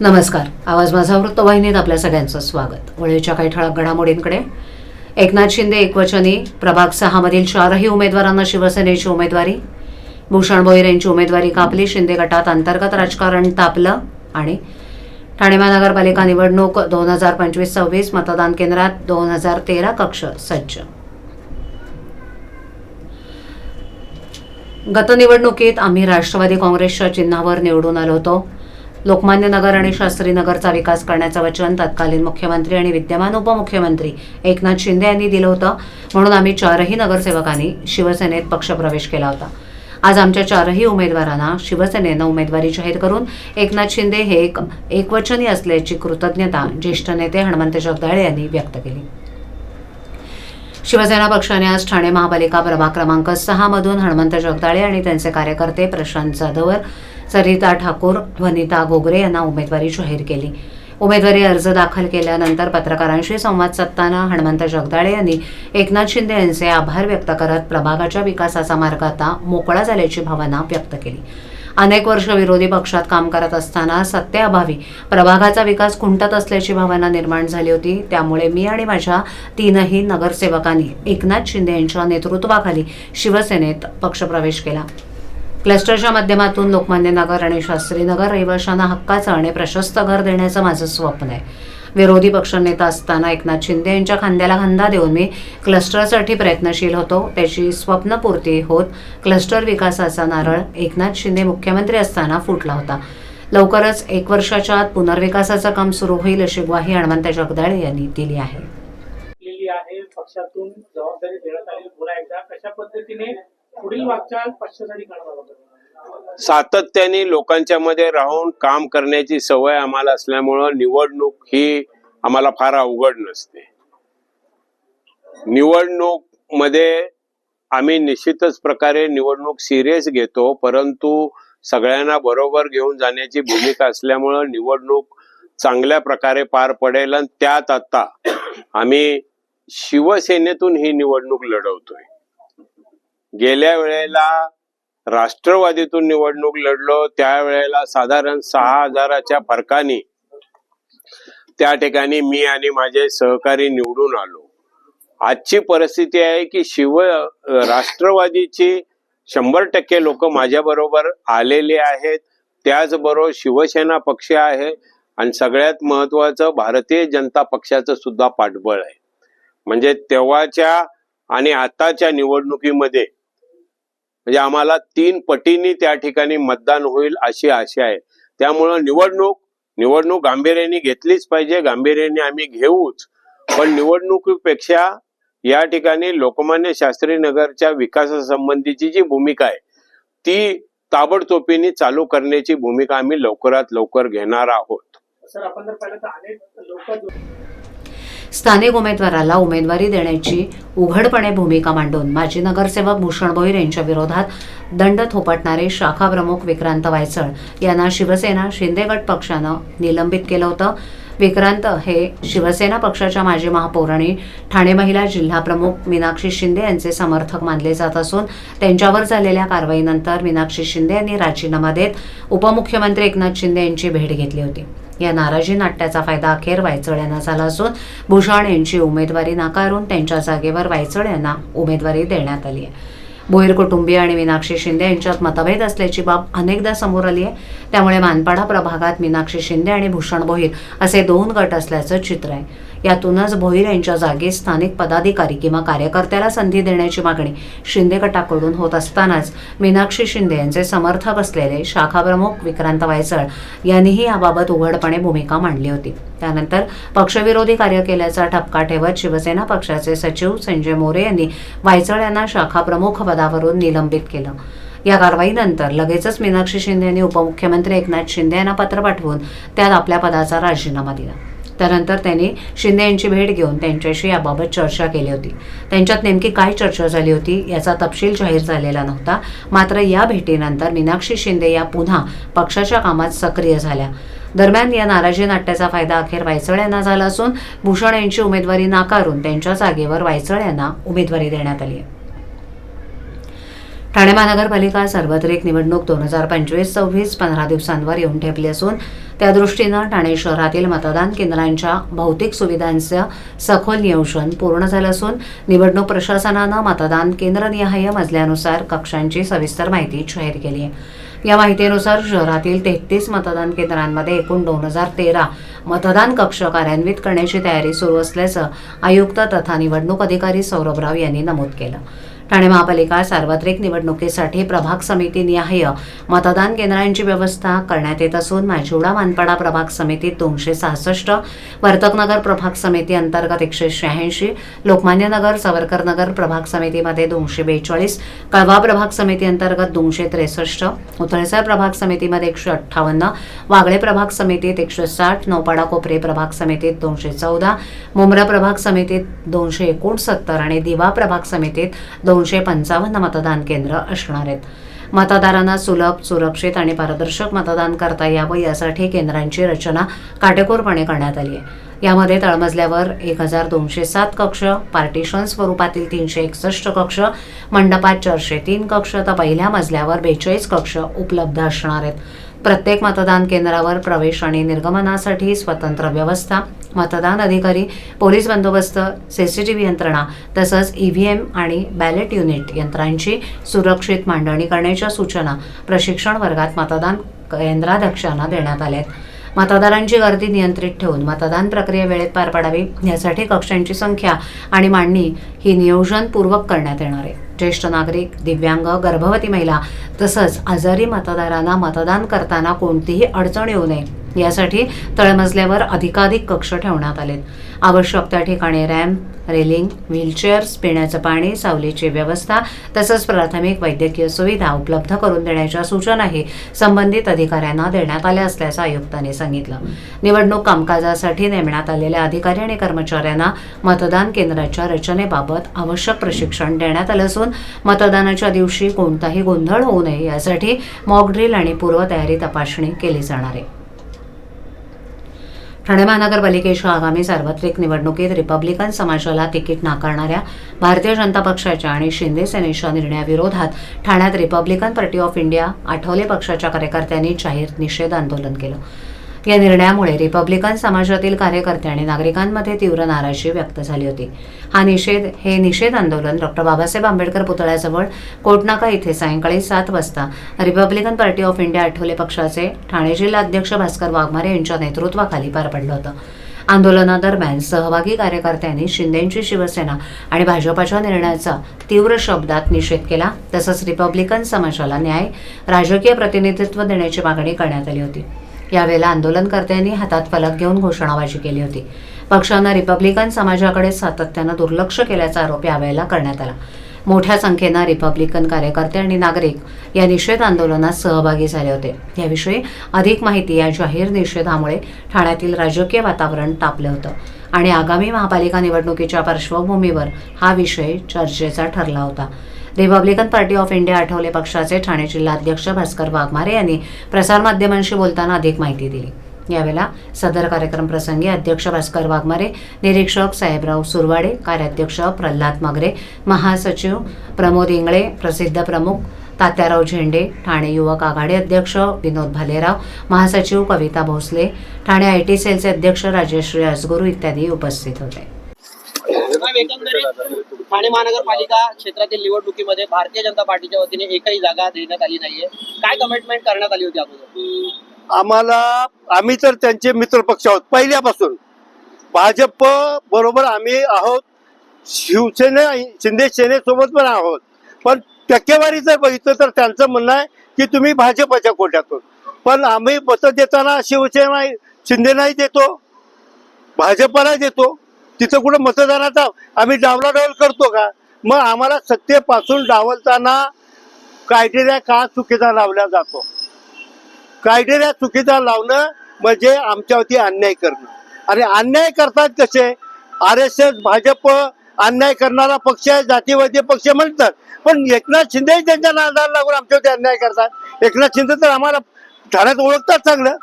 नमस्कार. आवाज माझा वृत्तवाहिनीत आपल्या सगळ्यांचं स्वागत. वळीच्या काही ठळक घडामोडींकडे. एकनाथ शिंदे एकवचनी प्रभाग सहामधील चारही उमेदवारांना शिवसेनेची उमेदवारी भूषण भोईर यांची उमेदवारी कापली शिंदे गटात अंतर्गत राजकारण तापलं आणि ठाणे महानगरपालिका निवडणूक दोन हजार पंचवीस सव्वीस मतदान केंद्रात दोन हजार तेरा कक्ष सज्ज. गत निवडणुकीत आम्ही राष्ट्रवादी काँग्रेसच्या चिन्हावर निवडून आलो होतो. लोकमान्य नगर आणि शास्त्री नगरचा विकास करण्याचं वचन तत्कालीन मुख्यमंत्री आणि विद्यमान उपमुख्यमंत्री एकनाथ शिंदे यांनी दिलं होतं. म्हणून आम्ही चारही नगरसेवकांनी शिवसेनेत पक्षप्रवेश केला होता. आज आमच्या चारही उमेदवारांना शिवसेनेनं उमेदवारी जाहीर करून एकनाथ शिंदे हे एक एकवचनी असल्याची कृतज्ञता ज्येष्ठ नेते हनुमंत जगदाळे यांनी व्यक्त केली. शिवसेना पक्षाने आज ठाणे महापालिका प्रभाग क्रमांक सहा मधून हनुमंत जगदाळे आणि त्यांचे कार्यकर्ते प्रशांत जाधवर सरिता ठाकूर वनिता गोगरे यांना उमेदवारी जाहीर केली. उमेदवारी अर्ज दाखल केल्यानंतर पत्रकारांशी संवाद साधताना हनुमंत जगदाळे यांनी एकनाथ शिंदे यांचे आभार व्यक्त करत प्रभागाच्या विकासाचा मार्ग आता मोकळा झाल्याची भावना व्यक्त केली. अनेक वर्ष विरोधी पक्षात काम करत असताना सत्तेअभावी प्रभागाचा विकास खुंटत असल्याची भावना निर्माण झाली होती. त्यामुळे मी आणि माझ्या तीनही नगरसेवकांनी एकनाथ शिंदे यांच्या नेतृत्वाखाली शिवसेनेत पक्षप्रवेश केला. क्लस्टरच्या माध्यमातून लोकमान्य नगर आणि शास्त्री नगर रहिवाशांना हक्काचं आणि प्रशस्त घर देण्याचं माझं स्वप्न आहे. विरोधी पक्षनेता असताना एकनाथ शिंदे यांच्या खांद्याला खांदा देऊन मी क्लस्टरसाठी प्रयत्नशील होतो. त्याची स्वप्नपूर्ती होत क्लस्टर विकासाचा नारळ एकनाथ शिंदे मुख्यमंत्री असताना फुटला होता. लवकरच एक वर्षाच्या आत पुनर्विकासाचं काम सुरू होईल अशी ग्वाही हनुमंत जगदाळे यांनी दिली आहे. पक्षातून जबाबदारी देण्यात आली. पुन्हा एकदा कशा पद्धतीने पुढील वाटचाल पक्षासाठी सातत्याने लोकांच्या मध्ये राहून काम करण्याची सवय आम्हाला असल्यामुळं निवडणूक ही आम्हाला फार अवघड नसते. निवडणूकमध्ये आम्ही निश्चितच प्रकारे निवडणूक सिरियस घेतो परंतु सगळ्यांना बरोबर घेऊन जाण्याची भूमिका असल्यामुळं निवडणूक चांगल्या प्रकारे पार पडेल आणि त्यात आता आम्ही शिवसेनेतून ही निवडणूक लढवतोय. गेल्या वेळेला राष्ट्रवादीतून निवडणूक लढलो. त्यावेळेला साधारण सहा हजाराच्या फरकाने त्या ठिकाणी मी आणि माझे सहकारी निवडून आलो. आजची परिस्थिती आहे की शिव राष्ट्रवादीची शंभर टक्के लोक माझ्याबरोबर आलेले आहेत. त्याचबरोबर शिवसेना पक्ष आहे आणि सगळ्यात महत्वाचं भारतीय जनता पक्षाचं सुद्धा पाठबळ आहे. म्हणजे तेव्हाच्या आणि आताच्या निवडणुकीमध्ये म्हणजे आम्हाला तीन पटींनी त्या ठिकाणी मतदान होईल अशी आशा आहे. त्यामुळं निवडणूक निवडणूक गांभीर्याने घेतलीच पाहिजे गांभीर्याने आम्ही घेऊच. पण निवडणुकीपेक्षा या ठिकाणी लोकमान्य शास्त्री नगरच्या विकासासंबंधीची जी भूमिका आहे ती ताबडतोबीने चालू करण्याची भूमिका आम्ही लवकरात लवकर घेणार आहोत. स्थानिक उमेदवाराला उमेदवारी देण्याची उघडपणे भूमिका मांडून माजी नगरसेवक भूषण भोईर यांच्या विरोधात दंड थोपटणारे शाखा प्रमुख विक्रांत वायचळ यांना शिवसेना शिंदे गट पक्षानं निलंबित केलं होतं. विक्रांत हे शिवसेना पक्षाच्या माजी महापौर आणि ठाणे महिला जिल्हा प्रमुख मीनाक्षी शिंदे यांचे समर्थक मानले जात असून त्यांच्यावर झालेल्या कारवाईनंतर मीनाक्षी शिंदे यांनी राजीनामा देत उपमुख्यमंत्री एकनाथ शिंदे यांची भेट घेतली होती. या नाराजी नाट्याचा फायदा अखेर वायचळ यांना झाला असून भूषण यांची उमेदवारी नाकारून त्यांच्या जागेवर वायचळ यांना उमेदवारी देण्यात आली आहे. भोईर कुटुंबीय आणि मीनाक्षी शिंदे यांच्यात मतभेद असल्याची बाब अनेकदा समोर आली आहे. त्यामुळे मानपाडा प्रभागात मीनाक्षी शिंदे आणि भूषण भोईर असे दोन गट असल्याचं चित्र आहे. यातूनच भोईर यांच्या जागी स्थानिक पदाधिकारी किंवा कार्यकर्त्याला संधी देण्याची मागणी शिंदे गटाकडून होत असतानाच मीनाक्षी शिंदे यांचे समर्थक असलेले शाखाप्रमुख विक्रांत वायचळ यांनीही याबाबत उघडपणे भूमिका मांडली होती. त्यानंतर पक्षविरोधी कार्य केल्याचा ठपका ठेवत शिवसेना पक्षाचे सचिव संजय मोरे यांनी वायचळ यांना शाखाप्रमुख पदावरून निलंबित केलं. या कारवाईनंतर लगेचच मीनाक्षी शिंदे यांनी उपमुख्यमंत्री एकनाथ शिंदे यांना पत्र पाठवून त्यात आपल्या पदाचा राजीनामा दिला. त्यानंतर त्यांनी शिंदे यांची भेट घेऊन त्यांच्याशी याबाबत चर्चा केली होती. त्यांच्यात नेमकी काय चर्चा झाली होती याचा तपशील जाहीर झालेला नव्हता. मात्र या भेटीनंतर मीनाक्षी शिंदे या पुन्हा पक्षाच्या कामात सक्रिय झाल्या. दरम्यान या नाराजी नाट्याचा फायदा अखेर वायचळ यांना झाला असून भूषण यांची उमेदवारी नाकारून त्यांच्या जागेवर वायचळ यांना उमेदवारी देण्यात आली आहे. ठाणे महानगरपालिका सार्वत्रिक निवडणूक दोन हजार पंचवीस सव्वीस पंधरा दिवसांवर येऊन ठेपली असून त्या दृष्टीनं ठाणे शहरातील मतदान केंद्रांच्या भौतिक सुविधांचं सखोल नियोजन पूर्ण झालं असून निवडणूक प्रशासनानं मतदान केंद्रनिहाय मजल्यानुसार कक्षांची सविस्तर माहिती जाहीर केली आहे. या माहितीनुसार शहरातील तेहतीस मतदान केंद्रांमध्ये एकूण दोन हजार तेरा मतदान कक्ष कार्यान्वित करण्याची तयारी सुरू असल्याचं आयुक्त तथा निवडणूक अधिकारी सौरभ राव यांनी नमूद केलं. ठाणे महापालिका सार्वत्रिक निवडणुकीसाठी प्रभाग समितीनिहाय मतदान केंद्रांची व्यवस्था करण्यात येत असून माजिवडा मानपाडा प्रभाग समितीत दोनशे सहासष्ट वर्तकनगर प्रभाग समिती अंतर्गत एकशे शहाऐंशी लोकमान्य नगर सावरकर नगर प्रभाग समितीमध्ये दोनशे बेचाळीस कळवा प्रभाग समिती अंतर्गत दोनशे त्रेसष्ट उथळसर प्रभाग समितीमध्ये एकशे अठ्ठावन्न वागळे प्रभाग समितीत एकशे साठ नौपाडा कोपरे प्रभाग समितीत दोनशे चौदा मुंब्रा प्रभाग समितीत दोनशे एकोणसत्तर आणि दिवा प्रभाग समितीत दोनशे पंचावन्न मतदान केंद्र असणार आहेत. मतदारांना सुलभ सुरक्षित आणि पारदर्शक मतदान करता यावं यासाठी केंद्रांची रचना काटेकोरपणे करण्यात आली आहे. यामध्ये तळमजल्यावर एक हजार दोनशे सात कक्ष पार्टिशन स्वरूपातील तीनशे एकसष्ट कक्ष मंडपात चारशे तीन कक्ष तर पहिल्या मजल्यावर बेचाळीस कक्ष उपलब्ध असणार आहेत. प्रत्येक मतदान केंद्रावर प्रवेश आणि निर्गमनासाठी स्वतंत्र व्यवस्था मतदान अधिकारी पोलीस बंदोबस्त सी सी टी व्ही यंत्रणा तसंच ई व्ही एम आणि बॅलेट युनिट यंत्रांची सुरक्षित मांडणी करण्याच्या सूचना प्रशिक्षण वर्गात मतदान केंद्राध्यक्षांना देण्यात आल्या आहेत. मतदारांची गर्दी नियंत्रित ठेवून मतदान प्रक्रिया वेळेत पार पाडावी यासाठी कक्षांची संख्या आणि मांडणी ही नियोजनपूर्वक करण्यात येणार आहे. ज्येष्ठ नागरिक दिव्यांग गर्भवती महिला तसंच आजारी मतदारांना मतदान करताना कोणतीही अडचण येऊ नये. यासाठी तळमजल्यावर अधिकाधिक कक्ष ठेवण्यात आलेत. आवश्यक त्या ठिकाणी रॅम्प रेलिंग व्हीलचेअर्स पिण्याचं पाणी सावलीची व्यवस्था तसंच प्राथमिक वैद्यकीय सुविधा उपलब्ध करून देण्याच्या सूचनाही संबंधित अधिकाऱ्यांना देण्यात आल्या असल्याचं आयुक्तांनी सांगितलं. निवडणूक कामकाजासाठी नेमण्यात आलेल्या अधिकारी आणि कर्मचाऱ्यांना मतदान केंद्राच्या रचनेबाबत आवश्यक प्रशिक्षण देण्यात आलं असून मतदानाच्या दिवशी कोणताही गोंधळ होऊ नये यासाठी मॉकड्रिल आणि पूर्वतयारी तपासणी केली जाणार आहे. ठाणे महानगरपालिकेच्या आगामी सार्वत्रिक निवडणुकीत रिपब्लिकन समाजाला तिकीट नाकारणाऱ्या भारतीय जनता पक्षाच्या आणि शिंदे सेनेच्या निर्णयाविरोधात ठाण्यात Republican Party of India Athawale पक्षाच्या कार्यकर्त्यांनी जाहीर निषेध आंदोलन केलं. या निर्णयामुळे रिपब्लिकन समाजातील कार्यकर्ते आणि नागरिकांमध्ये तीव्र नाराजी व्यक्त झाली होती. हा निषेध हे निषेध आंदोलन डॉक्टर बाबासाहेब आंबेडकर पुतळ्याजवळ कोटनाका इथे सायंकाळी सात वाजता Republican Party of India Athawale पक्षाचे ठाणे जिल्हा अध्यक्ष भास्कर वाघमारे यांच्या नेतृत्वाखाली पार पडलं होतं. आंदोलनादरम्यान सहभागी कार्यकर्त्यांनी शिंदेची शिवसेना आणि भाजपाच्या निर्णयाचा तीव्र शब्दात निषेध केला तसंच रिपब्लिकन समाजाला न्याय राजकीय प्रतिनिधित्व देण्याची मागणी करण्यात आली होती. यावेळेला आंदोलनकर्त्यांनी हातात फलक घेऊन घोषणाबाजी केली होती. पक्षानं रिपब्लिकन समाजाकडे सातत्यानं दुर्लक्ष केल्याचा आरोप यावेळेला करण्यात आला. मोठ्या संख्येनं रिपब्लिकन कार्यकर्ते आणि नागरिक या निषेध आंदोलनात सहभागी झाले होते. याविषयी अधिक माहिती या जाहीर निषेधामुळे ठाण्यातील राजकीय वातावरण तापलं होतं आणि आगामी महापालिका निवडणुकीच्या पार्श्वभूमीवर हा विषय चर्चेचा ठरला होता. Republican Party of India Athawale पक्षाचे ठाणे जिल्हाध्यक्ष भास्कर वाघमारे यांनी प्रसारमाध्यमांशी बोलताना अधिक माहिती दिली. यावेळेला सदर कार्यक्रम प्रसंगी अध्यक्ष भास्कर वाघमारे निरीक्षक साहेबराव सुरवाडे कार्याध्यक्ष प्रल्हाद मगरे महासचिव प्रमोद इंगळे प्रसिद्ध प्रमुख तात्याराव झेंडे ठाणे युवक आघाडी अध्यक्ष विनोद भालेराव महासचिव कविता भोसले ठाणे आय टी सेलचे अध्यक्ष राजेश्री राजगुरू इत्यादी उपस्थित होते. साहेब, एकंदरीत ठाणे महानगरपालिका क्षेत्रातील निवडणुकीमध्ये भारतीय जनता पार्टीच्या वतीने एकही जागा देण्यात आली नाहीये. काय कमिटमेंट करण्यात आली होती अगोदर? आम्हाला आम्ही तर त्यांचे मित्र पक्ष आहोत पहिल्यापासून. भाजप बरोबर आम्ही आहोत शिवसेना शिंदे सेनेसोबत पण आहोत. पण टक्केवारी जर बघितलं तर त्यांचं म्हणणं आहे की तुम्ही भाजपच्या कोट्यातून. पण आम्ही मतं देताना शिवसेना शिंदेनाही देतो भाजपला देतो. तिथं कुठं मतदानाचा आम्ही डावलाडावल करतो का? मग आम्हाला सत्तेपासून डावलताना क्रायटेरिया का चुकीचा लावला जातो? क्रायटेरिया चुकीचा लावणं म्हणजे आमच्यावरती अन्याय करणं. आणि अन्याय करतात कसे? आर एस एस भाजप अन्याय करणारा पक्ष आहे जातीवादी पक्ष म्हणतात. पण एकनाथ शिंदे त्यांच्या नादाला लागून आमच्यावरती अन्याय करतात. एकनाथ शिंदे तर आम्हाला ठाण्यात ओळखतात चांगलं.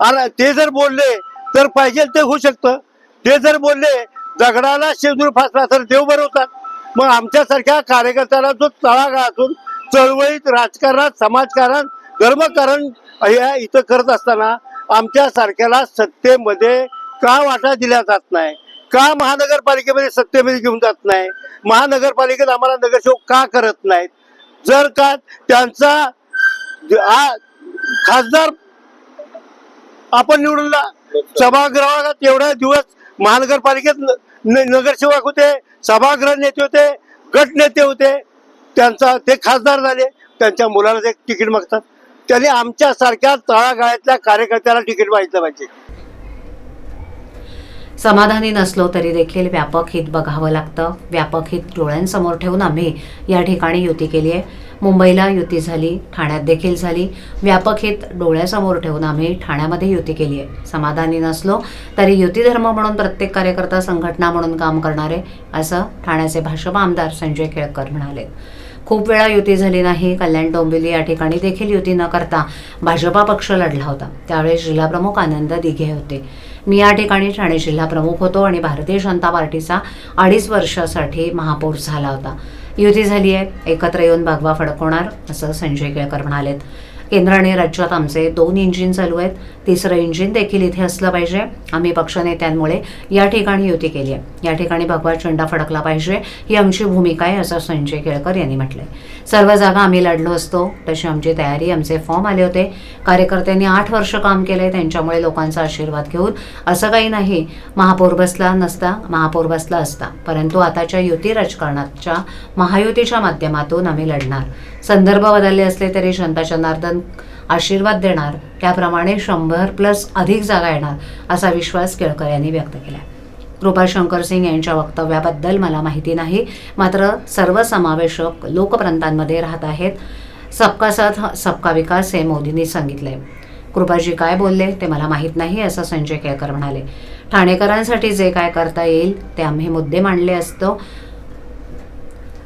आणि ते जर बोलले तर पाहिजे ते होऊ शकतं. ते जर बोलले दगडाला शेजूर फासला तर देव बरवतात. मग आमच्यासारख्या कार्यकर्त्याला जो तळागाळातून चळवळीत राजकारणात समाजकारण धर्मकारण या इथं करत असताना आमच्यासारख्याला सत्तेमध्ये का वाटा दिल्या जात नाही? का महानगरपालिकेमध्ये सत्तेमध्ये घेऊन जात नाही? महानगरपालिकेत आम्हाला नगरसेवक का करत नाहीत? जर का त्यांचा खासदार आपण निवडला सभागृहात एवढा दिवस महानगरपालिकेत नगरसेवक होते सभागृह नेते होते गट नेते होते. त्यांचा ते खासदार झाले. त्यांच्या मुलाला ते तिकीट मागतात. त्यांनी आमच्यासारख्या तळागाळ्यातल्या कार्यकर्त्याला तिकीट मागितलं पाहिजे. समाधानी नसलो तरी देखील व्यापक हित बघावं लागतं. व्यापक हित डोळ्यांसमोर ठेवून आम्ही या ठिकाणी युती केली आहे. मुंबईला युती झाली ठाण्यात देखील झाली. व्यापक हित डोळ्यासमोर ठेवून आम्ही ठाण्यामध्ये युती केली आहे. समाधानी नसलो तरी युती धर्म म्हणून प्रत्येक कार्यकर्ता संघटना म्हणून काम करणारे असं ठाण्याचे भाजप आमदार संजय केळकर म्हणाले. खूप वेळा युती झाली नाही कल्याण डोंबिवली या ठिकाणी देखील युती न करता भाजपा पक्ष लढला होता. त्यावेळेस जिल्हाप्रमुख आनंद दिघे होते. मी या ठिकाणी ठाणे जिल्हा प्रमुख होतो आणि भारतीय जनता पार्टीचा अडीच वर्षासाठी महापौर झाला होता. युती झाली आहे. एकत्र येऊन भगवा फडकवणार असं संजय केळकर म्हणालेत. केंद्र आणि राज्यात आमचे दोन इंजिन चालू आहेत. तिसरं इंजिन देखील इथे असलं पाहिजे. आम्ही पक्षनेत्यांमुळे या ठिकाणी युती केली आहे. या ठिकाणी भगवा झेंडा फडकला पाहिजे. ही आमची भूमिका आहे असं संजय केळकर यांनी म्हटलंय. सर्व जागा आम्ही लढलो असतो. तशी आमची तयारी आमचे फॉर्म आले होते. कार्यकर्त्यांनी आठ वर्ष काम केलंय. त्यांच्यामुळे लोकांचा आशीर्वाद घेऊन असं काही नाही. महापौर बसला नसता महापौर बसला असता. परंतु आताच्या युती राजकारणाच्या महायुतीच्या माध्यमातून आम्ही लढणार. संदर्भ बदलले असले तरी जनता जनार्दन आशीर्वाद देणार. त्याप्रमाणे शंभर प्लस अधिक जागा येणार असा विश्वास केळकर यांनी व्यक्त केला कृपा शंकर सिंग यांच्या वक्तव्याबद्दल मला माहिती नाही मात्र सर्वसमावेशक लोकप्रांतांमध्ये राहत आहेत. सबका साथ सबका विकास हे मोदींनी सांगितले कृपाजी काय बोलले ते मला माहीत नाही असं संजय केळकर म्हणाले. ठाणेकरांसाठी जे काय करता येईल ते आम्ही मुद्दे मांडले असतो.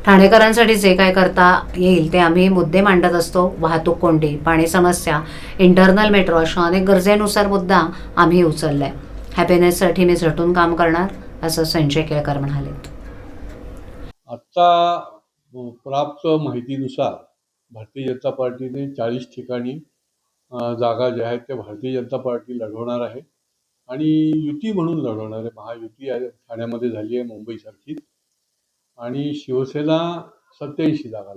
ठाणेकरांसाठी जे काय करता येईल ते आम्ही मुद्दे मांडत असतो. वाहतूक कोंडी पाणी समस्या इंटरनल मेट्रो अशा अनेक गरजेनुसार मुद्दा आम्ही उचललाय. हॅपीनेससाठी मी झटून काम करणार असं संजय केळकर म्हणाले. आत्ता प्राप्त माहितीनुसार भारतीय जनता पार्टीने चाळीस ठिकाणी जागा ज्या आहेत त्या भारतीय जनता पार्टी लढवणार आहे. आणि युती म्हणून लढवणार आहे. महायुती ठाण्यामध्ये झाली आहे मुंबईसारखीच. आणि शिवसेना सत्याऐंशी जागा.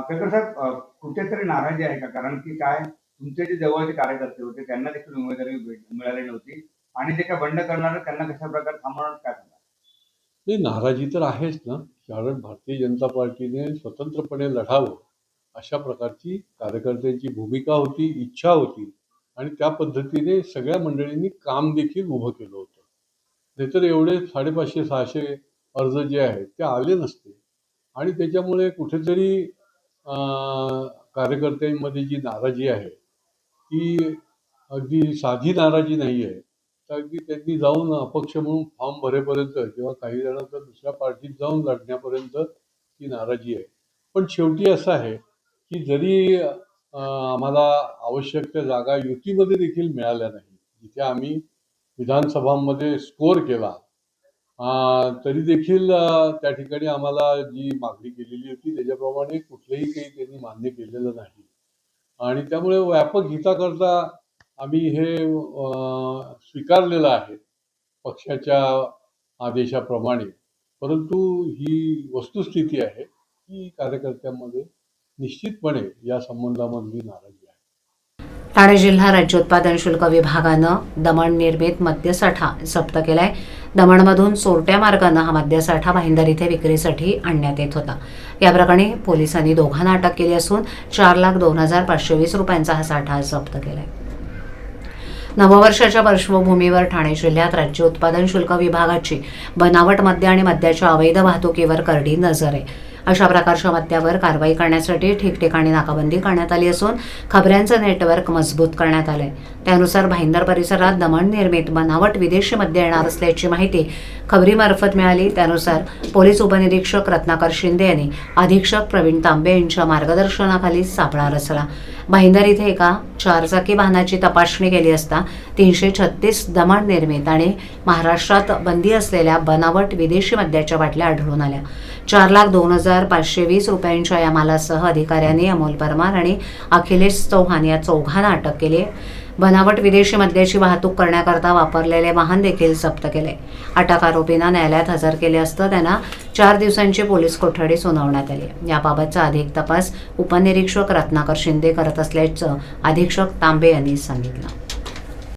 केळकर साहेब कुठेतरी नाराजी आहे का? कारण की काय? तुमचे जे जवळचे कार्यकर्ते होते त्यांना देखील उमेदवारी मिळाली नव्हती आणि जे काय बंड करणार त्यांना कशा प्रकारे थांबवणार काय नाही नाराजी तर आहेच ना. कारण भारतीय जनता पार्टीने स्वतंत्रपणे लढावं अशा प्रकारची कार्यकर्त्यांची भूमिका होती इच्छा होती. आणि त्या पद्धतीने सगळ्या मंडळींनी काम देखील उभं केलं होतं. नाहीतर एवढे साडेपाचशे सहाशे अर्ज जे आहेत ते आले नसते. आणि त्याच्यामुळे कुठेतरी कार्यकर्त्यांमध्ये जी नाराजी आहे ती अगदी साधी नाराजी नाही आहे तर अगदी त्यांनी जाऊन अपक्ष म्हणून फॉर्म भरेपर्यंत किंवा काही जणांचा दुसऱ्या पार्टीत जाऊन लढण्यापर्यंत ती नाराजी आहे. पण शेवटी असं आहे की जरी आम्हाला आवश्यक त्या जागा युतीमध्ये देखील मिळाल्या नाही जिथे आम्ही विधानसभांमध्ये स्कोअर केला तरी देखील त्या ठिकाणी आम्हाला जी मागणी केलेली होती त्याच्याप्रमाणे कुठलंही काही त्यांनी मान्य केलेलं नाही. आणि त्यामुळे व्यापक हिताकरता आम्ही हे स्वीकारलेलं आहे पक्षाच्या आदेशाप्रमाणे. परंतु ही वस्तुस्थिती आहे की कार्यकर्त्यांमध्ये निश्चितपणे या संबंधामधली नाराजी आहे. ठाणे जिल्हा राज्य उत्पादन शुल्क विभागानं दमण निर्मित मद्यसाठा जप्त केलाय. दमणमधून चोरट्या मार्गानं हा मद्यसाठा भाईंदर इथे विक्रीसाठी आणण्यात येत होता. या प्रकरणी पोलिसांनी दोघांना अटक केली असून चार लाख दोन हजार पाचशे वीस रुपयांचा हा साठा जप्त केलाय. नववर्षाच्या पार्श्वभूमीवर ठाणे जिल्ह्यात राज्य उत्पादन शुल्क विभागाची बनावट मद्य आणि मद्याच्या अवैध वाहतुकीवर करडी नजर आहे. अशा प्रकारच्या मत्यावर कारवाई करण्यासाठी ठिकठिकाणी नाकाबंदी करण्यात आली असून खबऱ्यांचं नेटवर्क मजबूत करण्यात आलं आहे त्यानुसार भाईंदर परिसरात दमण निर्मित बनावट विदेशी मद्य येणार असल्याची माहिती खबरीमार्फत मिळाली. त्यानुसार पोलीस उपनिरीक्षक रत्नाकर शिंदे यांनी अधीक्षक प्रवीण तांबे यांच्या मार्गदर्शनाखाली सापळा रचला. भाईंदर इथे एका चारचाकी वाहनाची तपासणी केली असता तीनशे छत्तीस दमण निर्मित आणि महाराष्ट्रात बंदी असलेल्या बनावट विदेशी मद्याच्या बाटल्या आढळून आल्या. चार लाख दोन हजार पाचशे वीस रुपयांच्या या मालासह अधिकाऱ्यांनी अमोल परमार आणि अखिलेश चौहान या चौघांना अटक केली आहे. बनावट विदेशी मद्याची वाहतूक करण्याकरता वापरलेले वाहन देखील जप्त केले. अटक आरोपींना न्यायालयात हजर केले असता त्यांना चार दिवसांची पोलीस कोठडी सुनावण्यात आली. याबाबतचा अधिक तपास उपनिरीक्षक रत्नाकर शिंदे करत असल्याचं अधीक्षक तांबे यांनी सांगितलं.